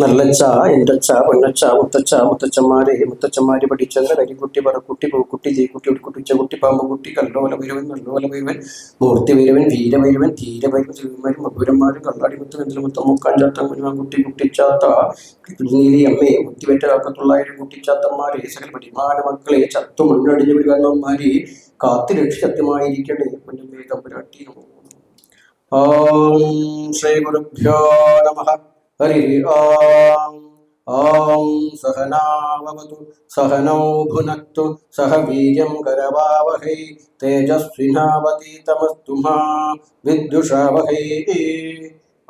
നല്ലച്ച എന്റെച്ച പൊന്നച്ച മുത്തച്ച മുത്തച്ഛന്മാരെ മുത്തച്ഛന്മാര് പഠിച്ചത് കരിക്കുട്ടി പറക്കുട്ടി പൂക്കുട്ടി തീക്കുട്ടി ഉടുക്കുട്ടി കുട്ടി പാമ്പുകുട്ടി കല്ലോല വരുവൻ നല്ലോല വരുവൻ മൂർത്തി വരുവൻ വീരഭൈരവൻ വരുവൻ തിരുവന്മാരും മധുരന്മാരും കള്ളാടിമുത്ത് വെന്തലുമുത്ത മുക്കാഞ്ചാത്ത കുഞ്ഞുകുട്ടി കുട്ടിച്ചാത്ത നീലി അമ്മയെ മുത്തിവെറ്റ കുട്ടിച്ചാത്തന്മാരെ സകല പഠിമാന മക്കളെ ചത്തു മുന്നടിഞ്ഞു വിടുവാന്മാരെ കാത്തു രക്ഷിതത്യമായിരിക്കണേ കുഞ്ഞമ്മേ തമ്പുരാട്ടി ഓം ॐ श्रीगुरुभ्यो नमः। हरि ॐ ॐ सहनावतु, सहनौ भुनक्तु सह वीर्यं करवावहै तेजस्विनावतीतमस्तु मा, विद्युषावहै।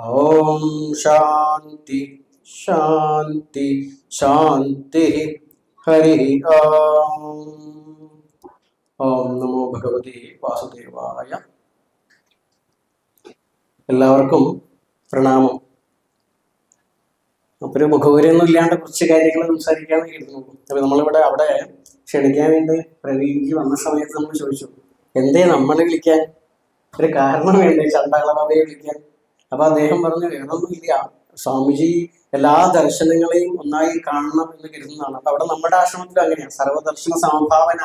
ॐ शान्ति शान्ति, शान्तिः। हरिः ॐ ॐ नमो भगवते वासुदेवाय। എല്ലാവർക്കും പ്രണാമം. അപ്പൊ ഒരു മുഖപുരൊന്നും ഇല്ലാണ്ട് കുറച്ച് കാര്യങ്ങൾ സംസാരിക്കാന്ന് കരുതുന്നു. അപ്പൊ നമ്മളിവിടെ അവിടെ ക്ഷണിക്കാൻ വേണ്ടി പ്രവീൺജി വന്ന സമയത്ത് നമ്മൾ ചോദിച്ചു എന്തേ നമ്മളെ വിളിക്കാൻ? ഒരു കാരണം വേണ്ടേ? ചണ്ടാളബാബയെ വിളിക്കാൻ? അപ്പൊ അദ്ദേഹം പറഞ്ഞു വേറൊന്നുമില്ല. സ്വാമിജി എല്ലാ ദർശനങ്ങളെയും ഒന്നായി കാണണം എന്ന് കരുതുന്നതാണ്. അപ്പൊ അവിടെ നമ്മുടെ ആശ്രമത്തിലും അങ്ങനെയാണ് സർവദർശന സമഭാവന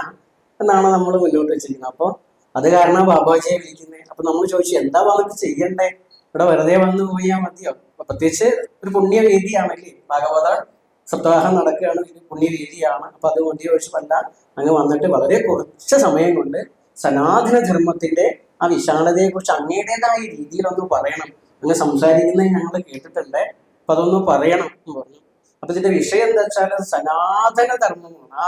എന്നാണ് നമ്മൾ മുന്നോട്ട് വെച്ചിരിക്കുന്നത്. അപ്പോൾ അത് കാരണം ബാബാജിയെ വിളിക്കുന്നത് അപ്പൊ നമ്മൾ ചോദിച്ചു എന്താ വന്നിട്ട് ചെയ്യണ്ടേ? ഇവിടെ വെറുതെ വന്ന് പോയാൽ മതിയോ? പ്രത്യേകിച്ച് ഒരു പുണ്യ വേദിയാണല്ലേ ഭാഗവത സപ്താഹം നടക്കുകയാണ് ഒരു പുണ്യ വേദിയാണ് അപ്പൊ അത് മതി ചോദിച്ചപ്പല്ല അങ്ങ് വന്നിട്ട് വളരെ കുറച്ച് സമയം കൊണ്ട് സനാതന ധർമ്മത്തിന്റെ ആ വിശാലതയെ കുറിച്ച് രീതിയിൽ ഒന്ന് പറയണം. അങ്ങ് സംസാരിക്കുന്നത് ഞങ്ങൾ കേട്ടിട്ടുണ്ട്. അപ്പൊ അതൊന്ന് പറയണം എന്ന് പറഞ്ഞു. അപ്പൊ ഇതിന്റെ വിഷയം എന്താ വെച്ചാൽ സനാതന ധർമ്മമാണ് ആ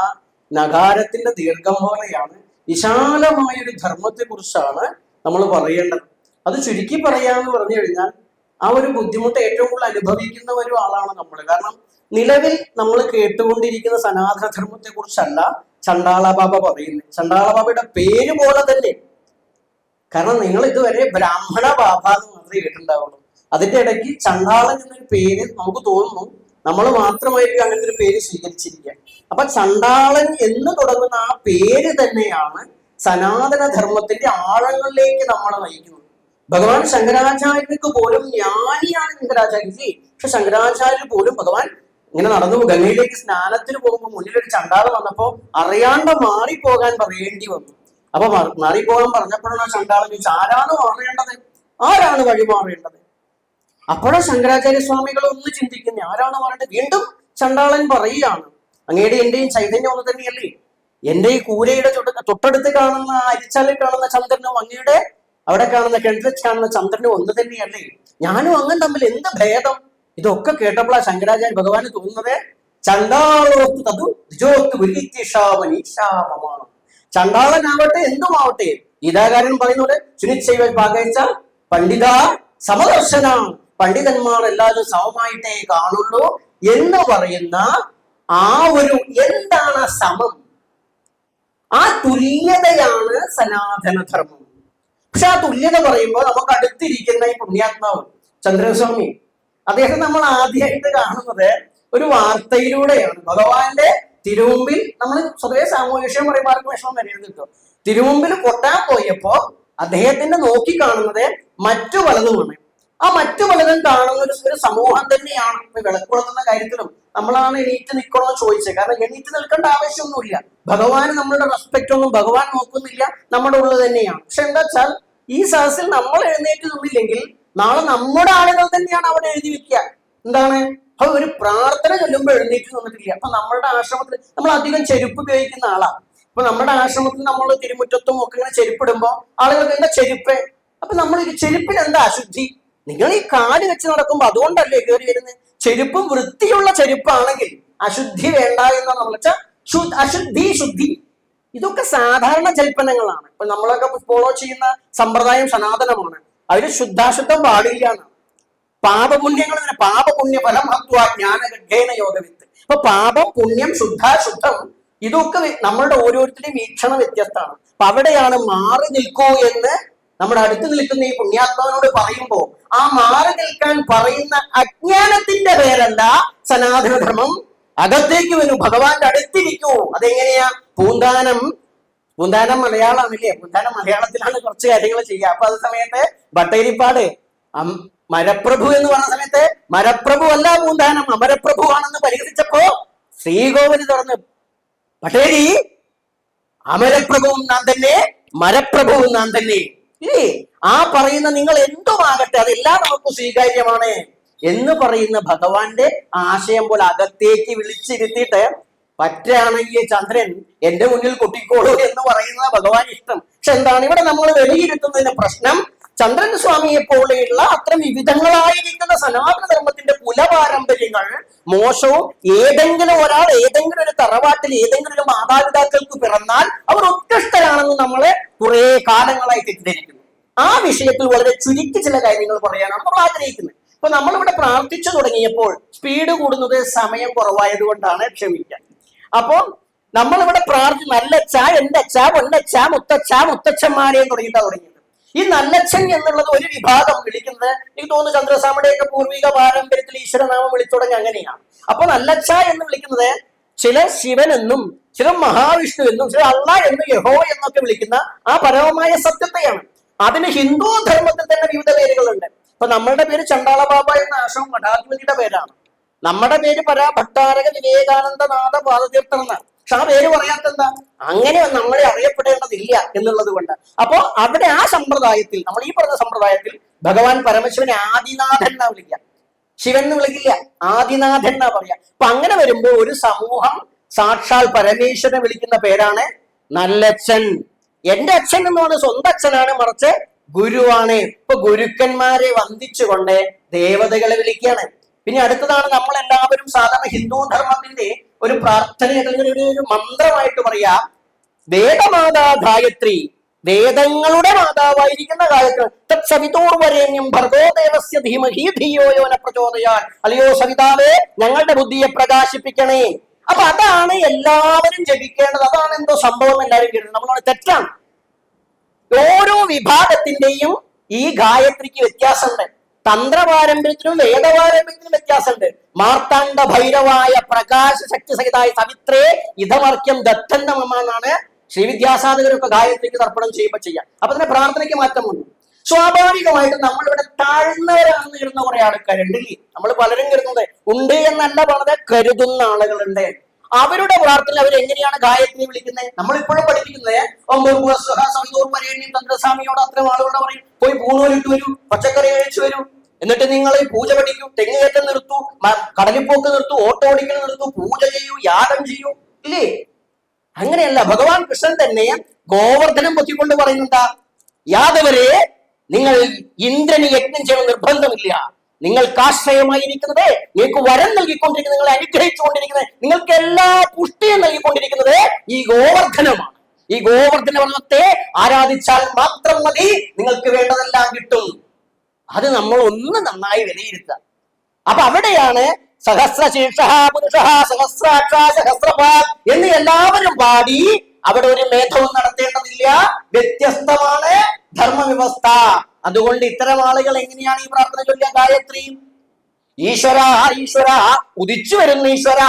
നഗാരത്തിന്റെ ദീർഘം പോലെയാണ് വിശാലമായ ഒരു ധർമ്മത്തെ കുറിച്ചാണ് നമ്മൾ പറയേണ്ടത്. അത് ചുരുക്കി പറയാന്ന് പറഞ്ഞു കഴിഞ്ഞാൽ ആ ഒരു ബുദ്ധിമുട്ട് ഏറ്റവും കൂടുതൽ അനുഭവിക്കുന്ന ഒരു ആളാണ് നമ്മൾ കാരണം നിലവിൽ നമ്മൾ കേട്ടുകൊണ്ടിരിക്കുന്ന സനാതനധർമ്മത്തെ കുറിച്ചല്ല ചണ്ടാള ബാബ പറയുന്നത്. ചണ്ടാള ബാബയുടെ പേര് പോലെ തന്നെ. കാരണം നിങ്ങൾ ഇതുവരെ ബ്രാഹ്മണ ബാബ എന്ന് മാത്രമേ കേട്ടിട്ടുണ്ടാവുള്ളൂ. അതിന്റെ ഇടയ്ക്ക് ചണ്ടാളൻ എന്നൊരു പേര് നമുക്ക് തോന്നുന്നു. നമ്മൾ മാത്രമായിരിക്കും അങ്ങനത്തെ ഒരു പേര് സ്വീകരിച്ചിരിക്കുക. അപ്പൊ ചണ്ടാളൻ എന്ന് തുടങ്ങുന്ന ആ പേര് തന്നെയാണ് സനാതന ധർമ്മത്തിന്റെ ആഴങ്ങളിലേക്ക് നമ്മളെ നയിക്കുന്നത്. ഭഗവാൻ ശങ്കരാചാര്യർക്ക് പോലും ജ്ഞാനിയാണ് ശങ്കരാചാര്യജി. പക്ഷെ ശങ്കരാചാര്യർ പോലും ഭഗവാൻ ഇങ്ങനെ നടന്നു ഗംഗയിലേക്ക് സ്നാനത്തിന് പോകുമ്പോൾ മുന്നിൽ ഒരു ചണ്ടാൾ വന്നപ്പോ അറിയാണ്ട് മാറിപ്പോകാൻ പറയേണ്ടി വന്നു. അപ്പൊ മാറിപ്പോകാൻ പറഞ്ഞപ്പോഴാണ് ആ ചണ്ടാളൻ ചോദിച്ചു ആരാണ് മാറേണ്ടത്? ആരാണ് വഴി മാറേണ്ടത് അപ്പോഴാ ശങ്കരാചാര്യ സ്വാമികൾ ഒന്ന് ചിന്തിക്കുന്നത് ആരാണ് പറഞ്ഞിട്ട് വീണ്ടും ചണ്ടാളൻ പറയുകയാണ്. അങ്ങയുടെ എന്റെയും ചൈതന്യം ഒന്ന് തന്നെയല്ലേ? എന്റെ ഈ കൂരയുടെ തൊട്ടടുത്ത് കാണുന്ന അരിച്ചാലിൽ കാണുന്ന ചന്ദ്രനും അങ്ങയുടെ അവിടെ കാണുന്ന കിണറ്റിൽ കാണുന്ന ചന്ദ്രനും ഒന്ന് തന്നെയല്ലേ? ഞാനും അങ്ങൻ തമ്മിൽ എന്ത് ഭേദം? ഇതൊക്കെ കേട്ടപ്പോഴാ ശങ്കരാചാര്യ ഭഗവാന് തോന്നുന്നത് ചണ്ടാളോത്ത് തതു ദ്വിജോത്ത് വിരിത്യക്ഷാമനീക്ഷാമമാണ് ചണ്ടാളനാവട്ടെ എന്തുമാവട്ടെ? ഗീതാകാരൻ പറയുന്നത് ചുനിച്ചൈവ പാകയിച്ച പണ്ഡിത സമദർശന. പണ്ഡിതന്മാർ എല്ലാവരും സമമായിട്ടേ കാണുള്ളൂ എന്ന് പറയുന്ന ആ ഒരു എന്താണ് സമം? ആ തുല്യതയാണ് സനാതനധർമ്മം. പക്ഷെ ആ തുല്യത പറയുമ്പോൾ നമുക്ക് അടുത്തിരിക്കുന്ന ഈ പുണ്യാത്മാവ് ചന്ദ്രസ്വാമി അദ്ദേഹം നമ്മൾ ആദ്യമായിട്ട് കാണുന്നത് ഒരു വാർത്തയിലൂടെയാണ്. ഭഗവാന്റെ തിരുമുമ്പിൽ നമ്മൾ സ്വതവേ സാമൂഹ്യ ആർക്കും വിഷമം വരരുത് കേട്ടോ. തിരുമുമ്പിൽ കൊട്ടാൻ പോയപ്പോ അദ്ദേഹത്തിന്റെ നോക്കി കാണുന്നത് മറ്റു പലതുമാണ് ആ മറ്റു പലതും കാണുന്ന ഒരു ഒരു സമൂഹം തന്നെയാണ്. ഇപ്പൊ വിളക്കുളത്തുന്ന കാര്യത്തിലും നമ്മളാണ് എണീറ്റ് നിൽക്കണമെന്ന് ചോദിച്ചത്. കാരണം എണീറ്റ് നിൽക്കേണ്ട ആവശ്യമൊന്നുമില്ല. ഭഗവാന് നമ്മളുടെ റെസ്പെക്റ്റ് ഒന്നും ഭഗവാൻ നോക്കുന്നില്ല. നമ്മുടെ ഉള്ളത് തന്നെയാണ്. പക്ഷെ എന്താ വെച്ചാൽ ഈ സഹസിൽ നമ്മൾ എഴുന്നേറ്റ് നിന്നില്ലെങ്കിൽ നാളെ നമ്മുടെ ആളുകൾ തന്നെയാണ് അവിടെ എഴുതി വെക്കുക. എന്താണ്? അപ്പൊ ഒരു പ്രാർത്ഥന ചൊല്ലുമ്പോൾ എഴുന്നേറ്റ് നിന്നിട്ടില്ല. അപ്പൊ നമ്മളുടെ ആശ്രമത്തിൽ നമ്മൾ അധികം ചെരുപ്പ് ഉപയോഗിക്കുന്ന ആളാ. അപ്പൊ നമ്മുടെ ആശ്രമത്തിൽ നമ്മൾ തിരുമുറ്റത്തും ഒക്കെ ഇങ്ങനെ ചെരുപ്പിടുമ്പോ ആളുകൾക്ക് എന്താ ചെരുപ്പ്? അപ്പൊ നമ്മൾ ഈ ചെരുപ്പിന് എന്താ അശുദ്ധി നിങ്ങൾ ഈ കാൽ വെച്ച് നടക്കുമ്പോ അതുകൊണ്ടല്ലേ കയറി വരുന്നത് ചെരുപ്പും വൃത്തിയുള്ള ചെരുപ്പാണെങ്കിൽ അശുദ്ധി വേണ്ട എന്ന് വെച്ചാൽ അശുദ്ധി ശുദ്ധി. ഇതൊക്കെ സാധാരണ ജൽപ്പനങ്ങളാണ്. ഇപ്പൊ നമ്മളൊക്കെ ഫോളോ ചെയ്യുന്ന സമ്പ്രദായം സനാതനമാണ്. അതിൽ ശുദ്ധാശുദ്ധം പാടില്ല എന്നാണ്. പാപപുണ്യങ്ങൾ പാപപുണ്യ ഫലം ഹത്വ ജ്ഞാനഗഡേന യോഗവിത്ത്. അപ്പൊ പാപം പുണ്യം ശുദ്ധാശുദ്ധം ഇതൊക്കെ നമ്മളുടെ ഓരോരുത്തരുടെയും വീക്ഷണം വ്യത്യസ്തമാണ്. അപ്പൊ അവിടെയാണ് മാറി നിൽക്കൂ എന്ന് നമ്മുടെ അടുത്ത് നിൽക്കുന്ന ഈ പുണ്യാത്മാവിനോട് പറയുമ്പോൾ ആ മാറി നിൽക്കാൻ പറയുന്ന അജ്ഞാനത്തിന്റെ പേരല്ല സനാതനധർമ്മം. അകത്തേക്ക് വരൂ ഭഗവാന്റെ അടുത്തിരിക്കൂ. അതെങ്ങനെയാ? പൂന്താനം. പൂന്താനം മലയാളമാണല്ലേ പൂന്താനം മലയാളത്തിലാണ് കുറച്ച് കാര്യങ്ങൾ ചെയ്യുക. അപ്പൊ അത് സമയത്ത് ബട്ടേരിപ്പാട്. മരപ്രഭു എന്ന് പറഞ്ഞ സമയത്ത് മരപ്രഭു അല്ല പൂന്താനം അമരപ്രഭു ആണെന്ന് പരിഹസിച്ചപ്പോ ശ്രീകോവിന് തുറന്ന്. ബട്ടേരി അമരപ്രഭുവും നാം തന്നെ മരപ്രഭുവും നാം തന്നെ. ഇല്ലേ ആ പറയുന്ന നിങ്ങൾ എന്തുമാകട്ടെ അതെല്ലാം നമുക്ക് സ്വീകാര്യമാണ് എന്ന് പറയുന്ന ഭഗവാന്റെ ആശയം പോലെ അകത്തേക്ക് വിളിച്ചിരുത്തിയിട്ട് പറ്റുകയാണെങ്കിൽ ചന്ദ്രൻ എന്റെ മുന്നിൽ കൊട്ടിക്കോളൂ എന്ന് പറയുന്ന ഭഗവാൻ ഇഷ്ടം പക്ഷെ എന്താണ് ഇവിടെ നമ്മൾ വിലയിരുത്തുന്നതിന് പ്രശ്നം? ചന്ദ്രൻ സ്വാമിയെ പോലെയുള്ള അത്ര വിവിധങ്ങളായിരിക്കുന്ന സനാതന ധർമ്മത്തിന്റെ കുലപാരമ്പര്യങ്ങൾ മോശവും ഏതെങ്കിലും ഒരാൾ ഏതെങ്കിലും ഒരു തറവാട്ടിൽ ഏതെങ്കിലും ഒരു മാതാപിതാക്കൾക്ക് പിറന്നാൽ അവർ ഉത്കൃഷ്ടരാണെന്ന് നമ്മളെ കുറെ കാലങ്ങളായി തെറ്റിദ്ധരിക്കുന്നു. ആ വിഷയത്തിൽ വളരെ ചുരുക്കി ചില കാര്യങ്ങൾ പറയാനാണ് നമ്മൾ ആഗ്രഹിക്കുന്നത്. ഇപ്പൊ നമ്മളിവിടെ പ്രാർത്ഥിച്ചു തുടങ്ങിയപ്പോൾ സ്പീഡ് കൂടുന്നത് സമയം കുറവായത് കൊണ്ടാണ് ക്ഷമിക്കാൻ അപ്പോൾ നമ്മളിവിടെ പ്രാർത്ഥി നല്ല ചാ എന്റെ ചാ ഒന്നച്ചാ മുത്തച്ചാ മുത്തച്ഛന്മാരെയും തുടങ്ങിയിട്ടാ തുടങ്ങിയത്. ഈ നല്ലച്ഛൻ എന്നുള്ളത് ഒരു വിഭാഗം വിളിക്കുന്നത് എനിക്ക് തോന്നുന്നു ചന്ദ്രസ്വാമിയുടെയൊക്കെ പൂർവിക പാരമ്പര്യത്തിൽ ഈശ്വരനാമം വിളിച്ചു തുടങ്ങി അങ്ങനെയാണ്. അപ്പൊ നല്ലച്ഛ എന്ന് വിളിക്കുന്നത് ചില ശിവൻ എന്നും ചില മഹാവിഷ്ണു എന്നും ചില അള്ള എന്നും യഹോ എന്നൊക്കെ വിളിക്കുന്ന ആ പരമമായ സത്യത്തെയാണ്. അതിന് ഹിന്ദു ധർമ്മത്തിൽ തന്നെ വിവിധ പേരുകളുണ്ട്. ഇപ്പൊ നമ്മളുടെ പേര് ചണ്ടാള ബാബ എന്ന ആശ്രമം മഠാധിപതിയുടെ പേരാണ്. നമ്മുടെ പേര് പരാ ഭട്ടാരക വിവേകാനന്ദ നാഥ പാദതീർത്ഥം എന്നാണ്. പക്ഷെ ആ പേര് പറയാത്തെന്താ? അങ്ങനെ നമ്മളെ അറിയപ്പെടേണ്ടതില്ല എന്നുള്ളത് കൊണ്ട്. അപ്പോ അവിടെ ആ സമ്പ്രദായത്തിൽ നമ്മൾ ഈ പറഞ്ഞ സമ്പ്രദായത്തിൽ ഭഗവാൻ പരമശിവനെ ആദിനാഥൻ എന്നാ വിളിക്കുക. ശിവൻ എന്ന് വിളിക്കില്ല ആദിനാഥൻ എന്നാ പറയാ അപ്പൊ അങ്ങനെ വരുമ്പോ ഒരു സമൂഹം സാക്ഷാൽ പരമേശ്വരനെ വിളിക്കുന്ന പേരാണ് നല്ലച്ഛൻ. എന്റെ അച്ഛൻ എന്ന് പറഞ്ഞ സ്വന്തം അച്ഛനാണ് മറിച്ച് ഗുരുവാണ്. ഇപ്പൊ ഗുരുക്കന്മാരെ വന്ദിച്ചുകൊണ്ട് ദേവതകളെ വിളിക്കുകയാണ്. പിന്നെ അടുത്തതാണ് നമ്മൾ എല്ലാവരും സാധാരണ ഹിന്ദു ധർമ്മത്തിന്റെ ഒരു പ്രാർത്ഥന അല്ലെങ്കിൽ ഒരു മന്ത്രമായിട്ട് പറയാം വേദമാതാ ഗായത്രി വേദങ്ങളുടെ മാതാവായിരിക്കുന്ന ഗായത്രി പ്രചോദയാൻ അല്ലയോ സവിതാവേ ഞങ്ങളുടെ ബുദ്ധിയെ പ്രകാശിപ്പിക്കണേ. അപ്പൊ അതാണ് എല്ലാവരും ജപിക്കേണ്ടത്. അതാണ് എന്തോ സംഭവം എല്ലാവരും കേട്ടത് നമ്മളോട് തെറ്റാണ്. ഓരോ വിഭാഗത്തിന്റെയും ഈ ഗായത്രിക്ക് വ്യത്യാസമുണ്ട്. തന്ത്രപാരമ്പര്യത്തിനും വേദപാരമ്പര്യത്തിനും വ്യത്യാസമുണ്ട്. മാർത്താണ്ഡ ഭൈരവായ പ്രകാശ ശക്തി സഹിതായ സവിത്രേ ഇതമർക്യം ദത്തന്റെ ശ്രീ ശ്രീവിദ്യാസാധകരൊക്കെ ഗായത്രിക്ക് തർപ്പണം ചെയ്യുമ്പോൾ ചെയ്യാം. അപ്പൊ തന്നെ പ്രാർത്ഥനയ്ക്ക് മാറ്റമുണ്ട് സ്വാഭാവികമായിട്ടും നമ്മളിവിടെ താഴ്ന്നവരാണെന്ന് കരുതുന്ന കുറെ ആൾക്കാരുണ്ട് നമ്മൾ പലരും കരുതുന്നത് ഉണ്ട് എന്നല്ല പറഞ്ഞത് കരുതുന്ന ആളുകളുണ്ട്. അവരുടെ പ്രാർത്ഥന അവർ എങ്ങനെയാണ് ഗായത്രി വിളിക്കുന്നത്? നമ്മളിപ്പോഴും പഠിപ്പിക്കുന്നത് പരേണ്യം തന്ത്രസ്വാമിയോട് അത്രയും ആളുകളോട് പറയും പോയി പൂണൂലിട്ട് വരൂ പച്ചക്കറി കഴിച്ചു വരൂ എന്നിട്ട് നിങ്ങൾ ഈ പൂജ പഠിക്കൂ തെങ്ങുകയറ്റം നിർത്തൂ കടലിപ്പോക്ക് നിർത്തൂ ഓട്ടോ ഓടിക്കൽ നിർത്തൂ പൂജ ചെയ്യൂ യാഗം ചെയ്യൂ ഇല്ലേ? അങ്ങനെയല്ല ഭഗവാൻ കൃഷ്ണൻ തന്നെ ഗോവർദ്ധനം പൊത്തിക്കൊണ്ട് പറയുന്നുണ്ട യാദവരെ നിങ്ങൾ ഇന്ദ്രന് യജ്ഞം ചെയ്യണം നിർബന്ധമില്ല. നിങ്ങൾക്ക് ആശ്രയമായിരിക്കുന്നത് നിങ്ങൾക്ക് വരം നൽകിക്കൊണ്ടിരിക്കുന്നത് നിങ്ങളെ അനുഗ്രഹിച്ചുകൊണ്ടിരിക്കുന്നത് നിങ്ങൾക്ക് എല്ലാ പുഷ്ടിയും നൽകിക്കൊണ്ടിരിക്കുന്നത് ഈ ഗോവർദ്ധനമാണ്. ഈ ഗോവർദ്ധന വർണത്തെ ആരാധിച്ചാൽ മാത്രം മതി നിങ്ങൾക്ക് വേണ്ടതെല്ലാം കിട്ടും. അത് നമ്മൾ ഒന്ന് നന്നായി വിലയിരുത്താം അപ്പൊ അവിടെയാണ് സഹസ്രശീർഷ പുരുഷ സഹസ്രാക്ഷ എന്ന് എല്ലാവരും പാടി അവിടെ ഒരു മേധവും നടത്തേണ്ടതില്ല. വ്യത്യസ്തമാണ് ധർമ്മവ്യവസ്ഥ. അതുകൊണ്ട് ഇത്തരം ആളുകൾ എങ്ങനെയാണ് ഈ പ്രാർത്ഥന ചൊല്ലിയ ഗായത്രി ഈശ്വര ഈശ്വര ഉദിച്ചു വരുന്ന ഈശ്വര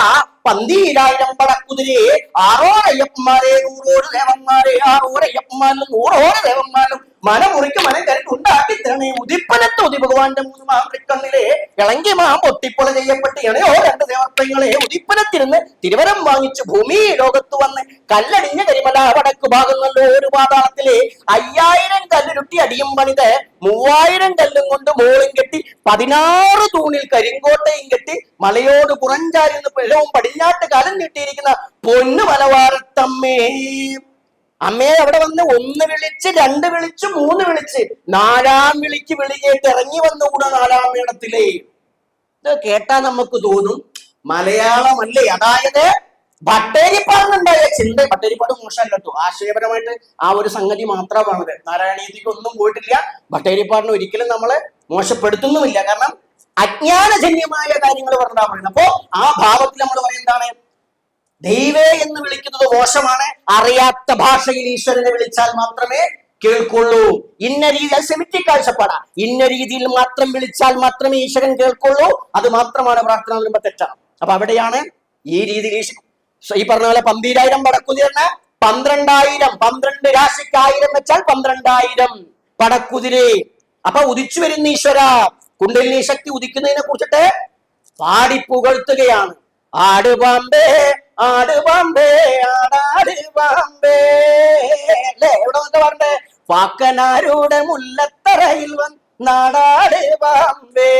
പന്തീരായിരം പടക്കുതിരെ ആറോരയ്യപ്പന്മാരെ നൂറോട് ദേവന്മാരെ ആറോരയ്യപ്പന്മാരിലും നൂറോട് ദേവന്മാരിലും മനമുറിക്ക് മനം കരുത്ത് ഉണ്ടാക്കി തരണേ. ഉദിപ്പനത്ത് ഉതി ഭഗവാന്റെ മൂന്ന് മാറിക്കണ്ണിലെ ഇളങ്കി മാ പൊട്ടിപ്പൊള ചെയ്യപ്പെട്ട് ഇണയോ രണ്ട് ദേവർത്തങ്ങളെ ഉദിപ്പനത്തിരുന്ന് തിരുവരം വാങ്ങിച്ചു ഭൂമി ലോകത്ത് വന്ന് കല്ലടിഞ്ഞ കരിമല വടക്ക് ഭാഗങ്ങളിലോ ഒരു പാതാളത്തിലെ അയ്യായിരം കല്ലുരുട്ടി അടിയും പണിത് മൂവായിരം കല്ലും കൊണ്ട് മോളും കെട്ടി പതിനാറ് തൂണിൽ കരിങ്കോട്ടയും കെട്ടി മലയോട് പുറഞ്ചാരുന്ന പിഴവും പടിഞ്ഞാട്ട് കാലം കിട്ടിയിരിക്കുന്ന പൊന്നു മലവാരത്തമ്മേ അമ്മയെ അവിടെ വന്ന് ഒന്ന് വിളിച്ച് രണ്ട് വിളിച്ച് മൂന്ന് വിളിച്ച്. നാലാം വിളിക്ക് വിളി ഇറങ്ങി വന്നുകൂടെ നാലാം വേണത്തിലേ ഇത് കേട്ടാ നമുക്ക് തോന്നും മലയാളമല്ലേ? അതായത് ഭട്ടേരിപ്പാടിനുണ്ടായ ചിന്ത. ഭട്ടേരിപ്പാട് മോശമല്ല കേട്ടോ ആശയപരമായിട്ട് ആ ഒരു സംഗതി മാത്രമാണത് നാരായണീതിക്ക് ഒന്നും പോയിട്ടില്ല. ഭട്ടേരിപ്പാടിനെ ഒരിക്കലും നമ്മളെ മോശപ്പെടുത്തുന്നുമില്ല. കാരണം അജ്ഞാനജന്യമായ കാര്യങ്ങൾ പറഞ്ഞാൽ പറയുന്നത് അപ്പോ ആ ഭാവത്തിൽ നമ്മൾ പറയുന്നതാണ് ദൈവേ എന്ന് വിളിക്കുന്നത് മോശമാണ്. അറിയാത്ത ഭാഷയിൽ ഈശ്വരനെ വിളിച്ചാൽ മാത്രമേ കേൾക്കുള്ളൂ. ഇന്ന രീതി അത് സെമിറ്റിക് കാഴ്ചപ്പാടാ. ഇന്ന രീതിയിൽ മാത്രം വിളിച്ചാൽ മാത്രമേ ഈശ്വരൻ കേൾക്കുള്ളൂ. അത് മാത്രമാണ് പ്രാർത്ഥന വരുമ്പോ തെറ്റാണ് അപ്പൊ അവിടെയാണ് ഈ രീതിയിൽ ഈ പറഞ്ഞ പോലെ പന്തിരായിരം വടക്കുതിരണ പന്ത്രണ്ടായിരം. പന്ത്രണ്ട് രാശിക്കായിരം വെച്ചാൽ പന്ത്രണ്ടായിരം പടക്കുതിരെ. അപ്പൊ ഉദിച്ചു വരുന്ന ഈശ്വര. കുണ്ടലിനി ശക്തി ഉദിക്കുന്നതിനെ കുറിച്ചിട്ട് പാടിപ്പുകഴ്ത്തുകയാണ് ആട് പാമ്പേ ആട് പാമ്പേ ആടാട് പാമ്പേ. അല്ലേ? എവിടെ നിന്നൊക്കെ പറഞ്ഞേ പാക്കനാരുടെ മുല്ലത്തറയിൽ വന്നാടാട് പാമ്പേ.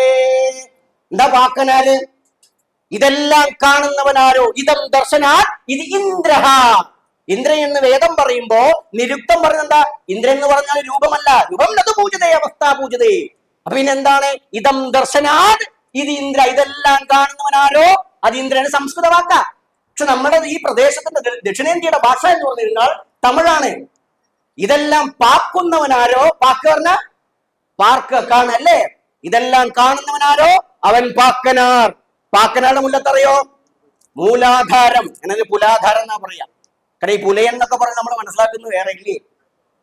എന്താ പാക്കനാര് ഇതെല്ലാം കാണുന്നവനാരോ? ഇതം ദർശനാ ഇത് ഇന്ദ്രഹ. ഇന്ദ്രൻ എന്ന് വേദം പറയുമ്പോ നിരുക്തം പറഞ്ഞെന്താ? ഇന്ദ്രൻ എന്ന് പറഞ്ഞാൽ രൂപമല്ല. രൂപം നത് പൂജതേ അവസ്ഥ പൂജതേ അപ്പൊ പിന്നെ എന്താണ്? ഇതം ദർശനാത്. ഇത് ഇന്ദ്ര ഇതെല്ലാം കാണുന്നവനാരോ? അത് ഇന്ദ്രന് സംസ്കൃത വാക്ക പക്ഷെ നമ്മുടെ ഈ പ്രദേശത്തിന്റെ ദക്ഷിണേന്ത്യയുടെ ഭാഷ എന്ന് പറഞ്ഞിരുന്നാൽ തമിഴാണ്. ഇതെല്ലാം പാക്കുന്നവനാരോ പാക്ക് പറഞ്ഞ? പാർക്ക് കാണല്ലേ? ഇതെല്ലാം കാണുന്നവനാരോ? അവൻ പാക്കനാർ. പാക്കനാരുടെ മുല്ലത്തറിയോ? മൂലാധാരം. എന്നത് പുലാധാരം എന്നാ പറയാ. കാരണം ഈ പുലയെന്നൊക്കെ പറഞ്ഞ് നമ്മൾ മനസ്സിലാക്കുന്നത് വേറെ ഇല്ലേ?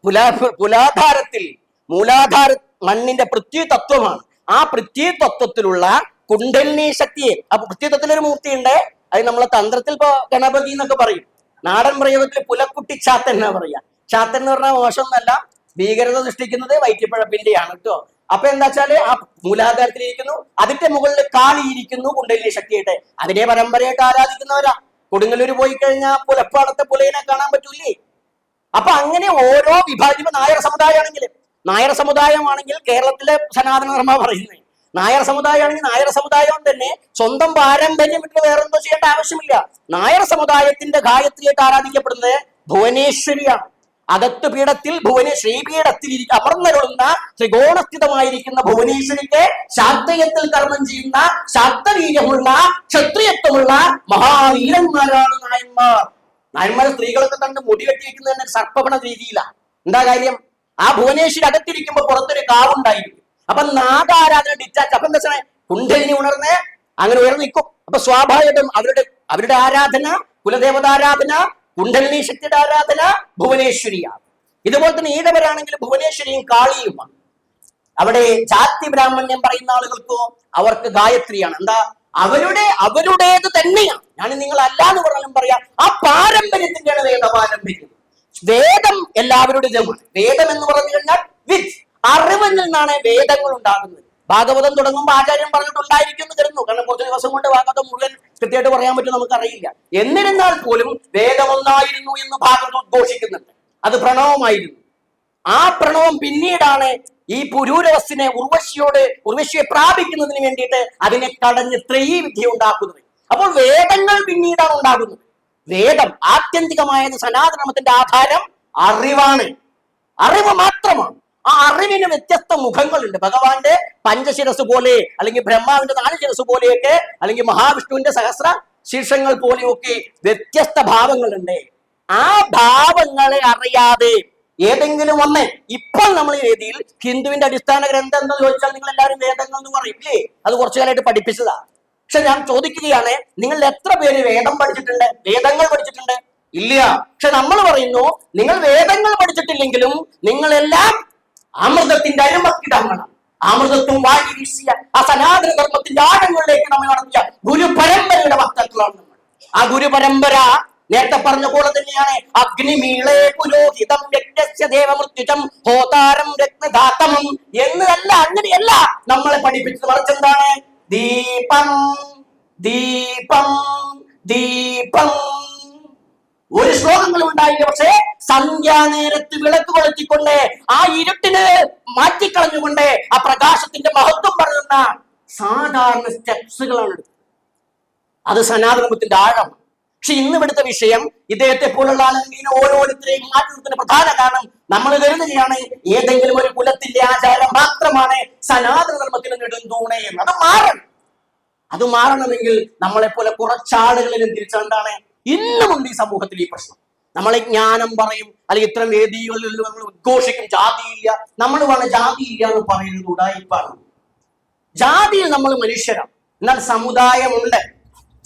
പുലാ പുലാധാരത്തിൽ മൂലാധാര മണ്ണിന്റെ പൃഥ്വി തത്വമാണ് ആ പൃഥ്വി തത്വത്തിലുള്ള കുണ്ടലിനി ശക്തിയെ ആ പൃഥ്വി തത്വത്തിലൊരു മൂർത്തിയുണ്ട്. അത് നമ്മളെ തന്ത്രത്തിൽ ഇപ്പൊ ഗണപതി എന്നൊക്കെ പറയും. നാടൻ പ്രയോഗത്തിൽ പുലക്കുട്ടി ചാത്തൻ എന്നാ പറയാ. ചാത്തൻ എന്ന് പറഞ്ഞാൽ മോശമൊന്നല്ല ഭീകരത സൃഷ്ടിക്കുന്നത് വൈറ്റിപ്പഴപ്പിന്റെയാണ് കേട്ടോ. അപ്പൊ എന്താ വെച്ചാൽ ആ മൂലാധാരത്തിലിരിക്കുന്നു. അതിന്റെ മുകളിൽ കാളിയിരിക്കുന്നു കുണ്ടലിനി ശക്തിയായിട്ട്. അതിനെ പരമ്പരയായിട്ട് ആരാധിക്കുന്നവരാ? കൊടുങ്ങല്ലൂർ പോയി കഴിഞ്ഞാൽ പുലപ്പാടത്തെ പുലയിനെ കാണാൻ പറ്റൂലേ അപ്പൊ അങ്ങനെ ഓരോ വിഭാഗം നായർ സമുദായമാണെങ്കിൽ നായർ സമുദായമാണെങ്കിൽ കേരളത്തിലെ സനാതന ധർമ്മ പറയുന്നത്. നായർ സമുദായമാണെങ്കിൽ നായർ സമുദായം തന്നെ സ്വന്തം പാരമ്പര്യം വിട്ട് വേറെന്തോ ചെയ്യേണ്ട ആവശ്യമില്ല. നായർ സമുദായത്തിന്റെ ഗായത്രിയായിട്ട് ആരാധിക്കപ്പെടുന്നത് ഭുവനേശ്വരിയാണ്. അകത്ത് പീഠത്തിൽ ഭുവന ശ്രീപീഠത്തിൽ അമർന്നരുളുന്ന ത്രികോണസ്ഥിതമായിരിക്കുന്ന ഭുവനേശ്വരിക്ക് ശാക്തയത്തിൽ കർമ്മം ചെയ്യുന്ന ശാക്തവീര്യമുള്ള ക്ഷത്രിയത്വമുള്ള മഹാവീരന്മാരാണ് നായന്മാർ. നായന്മാർ സ്ത്രീകളൊക്കെ കണ്ട് മുടി വെട്ടി വെക്കുന്നത് തന്നെ സർപ്പണ രീതിയിലാണ് എന്താ കാര്യം? ആ ഭുവനേശ്വരി അകത്തിരിക്കുമ്പോ പുറത്തൊരു കാവുണ്ടായിരിക്കും. അപ്പൊ നാഗാരാധന ഡിറ്റാച്ച്. അപ്പൊ എന്താ വെച്ചാൽ കുണ്ടലിനി ഉണർന്ന് അങ്ങനെ ഉയർന്നു നിൽക്കും. അപ്പൊ സ്വാഭാവികം അവരുടെ അവരുടെ ആരാധന കുലദേവതാരാധന കുണ്ടലിനി ശക്തിയുടെ ആരാധന ഭുവനേശ്വരിയാണ്. ഇതുപോലെ തന്നെ ഈഴവരാണെങ്കിൽ ഭുവനേശ്വരിയും കാളിയുമാണ്. അവിടെ ജാതി ബ്രാഹ്മണ്യം പറയുന്ന ആളുകൾക്കോ അവർക്ക് ഗായത്രിയാണ്. എന്താ? അവരുടെ അവരുടേത് തന്നെയാണ്. ഞാൻ നിങ്ങൾ അല്ല എന്ന് പറഞ്ഞാലും പറയാം. ആ പാരമ്പര്യത്തിന്റെയാണ് പാരമ്പര്യം വേദം എല്ലാവരുടേതുമാണ് വേദം എന്ന് പറഞ്ഞു കഴിഞ്ഞാൽ വിത്ത് അറിവിൽ നിന്നാണ് വേദങ്ങൾ ഉണ്ടാകുന്നത്. ഭാഗവതം തുടങ്ങുമ്പോൾ ആചാര്യൻ പറഞ്ഞിട്ടുണ്ടായിരിക്കും എന്ന് കരുതുന്നു. കാരണം കുറച്ച് ദിവസം കൊണ്ട് ഭാഗവതം മുഴുവൻ കൃത്യമായിട്ട് പറയാൻ പറ്റും നമുക്കറിയില്ല. എന്നിരുന്നാൽ പോലും വേദം ഒന്നായിരുന്നു എന്ന് ഭാഗവതം ഉദ്ഘോഷിക്കുന്നുണ്ട്. അത് പ്രണവമായിരുന്നു. ആ പ്രണവം പിന്നീടാണ് ഈ പുരൂരവസ്തിനെ ഉർവശിയോട് ഉർവശിയെ പ്രാപിക്കുന്നതിന് വേണ്ടിയിട്ട് അതിനെ കടഞ്ഞ് ത്രയീ വിദ്യ ഉണ്ടാക്കുന്നത്. അപ്പോൾ വേദങ്ങൾ പിന്നീടാണ് ഉണ്ടാകുന്നത്. വേദം ആത്യന്തികമായത് സനാതനമത്തിന്റെ ആധാരം അറിവാണ്. അറിവ് മാത്രമാണ്. ആ അറിവിന് വ്യത്യസ്ത മുഖങ്ങളുണ്ട്. ഭഗവാന്റെ പഞ്ചശിരസ് പോലെ അല്ലെങ്കിൽ ബ്രഹ്മാവിന്റെ നാല് ശിരസ് പോലെയൊക്കെ അല്ലെങ്കിൽ മഹാവിഷ്ണുവിന്റെ സഹസ്ര ശീർഷങ്ങൾ പോലെയൊക്കെ വ്യത്യസ്ത ഭാവങ്ങളുണ്ട്. ആ ഭാവങ്ങളെ അറിയാതെ ഏതെങ്കിലും ഒന്ന് ഇപ്പോൾ നമ്മൾ ഈ വേദിയിൽ ഹിന്ദുവിന്റെ അടിസ്ഥാന ഗ്രന്ഥം എന്താ ചോദിച്ചാൽ നിങ്ങൾ എല്ലാവരും വേദങ്ങൾ എന്ന് പറയും അത് കുറച്ചു കാലമായിട്ട് പഠിപ്പിച്ചതാ. പക്ഷെ ഞാൻ ചോദിക്കുകയാണ് നിങ്ങൾ എത്ര പേര് വേദം പഠിച്ചിട്ടുണ്ട്? വേദങ്ങൾ പഠിച്ചിട്ടുണ്ട്? ഇല്ല. പക്ഷെ നമ്മൾ പറയുന്നു നിങ്ങൾ വേദങ്ങൾ പഠിച്ചിട്ടില്ലെങ്കിലും നിങ്ങളെല്ലാം അമൃതത്തിന്റെ അരുമക്കിടങ്ങണം അമൃതത്വം വാങ്ങി വീശിയ ആ സനാതന ധർമ്മത്തിന്റെ ആഴങ്ങളിലേക്ക് നമ്മൾ നടത്തിയ ഗുരു പരമ്പരയുടെ വക്താക്കളാണ് നമ്മൾ. ആ ഗുരു പരമ്പര നേരത്തെ പറഞ്ഞ പോലെ തന്നെയാണ് അഗ്നിമീളേ പുരോഹിതം യജ്ഞസ്യ ദേവമൃത്യുജം ഹോതാരം രത്നദാത്തമം എന്നതല്ല അങ്ങനെയല്ല നമ്മളെ പഠിപ്പിച്ചത്. മറിച്ചെന്താണ് ദീപം ദീപം ദീപം. ഒരു ശ്ലോകങ്ങൾ ഉണ്ടായില്ല പക്ഷേ സന്ധ്യാനേരത്ത് വിളക്ക് കൊളുത്തിക്കൊണ്ട് ആ ഇരുട്ടിന് മാറ്റിക്കളഞ്ഞുകൊണ്ട് ആ പ്രകാശത്തിന്റെ മഹത്വം പറയുന്ന സാധാരണ സ്റ്റെപ്സുകളാണ് അത് സനാതനത്തിന്റെ ആഴം പക്ഷെ ഇന്ന് ഇവിടുത്തെ വിഷയം ഇദ്ദേഹത്തെ പോലുള്ള ആളുകൾ ഓരോരുത്തരെയും മാറ്റി നിർത്തുന്ന പ്രധാന കാരണം നമ്മൾ കരുതുകയാണ് ഏതെങ്കിലും ഒരു കുലത്തിന്റെ ആചാരം മാത്രമാണ് സനാതന ധർമ്മത്തിന് നെടുന്തൂണേ എന്ന്. അത് മാറണം. അത് മാറണമെങ്കിൽ നമ്മളെ പോലെ കുറച്ചാളുകളിലും തിരിച്ചുകൊണ്ടാണ് ഇന്നുമുണ്ട് ഈ സമൂഹത്തിൽ ഈ പ്രശ്നം. നമ്മളെ ജ്ഞാനം പറയും അല്ലെങ്കിൽ ഇത്തരം വേദികളിൽ നമ്മൾ ഉദ്ഘോഷിക്കും. ജാതിയില്ല. നമ്മൾ വേണം ജാതിയില്ല എന്ന് പറയുന്നത് ഉടായിപ്പാണ്. ജാതിയിൽ നമ്മൾ മനുഷ്യരാണ്. എന്നാൽ സമുദായമുണ്ട്.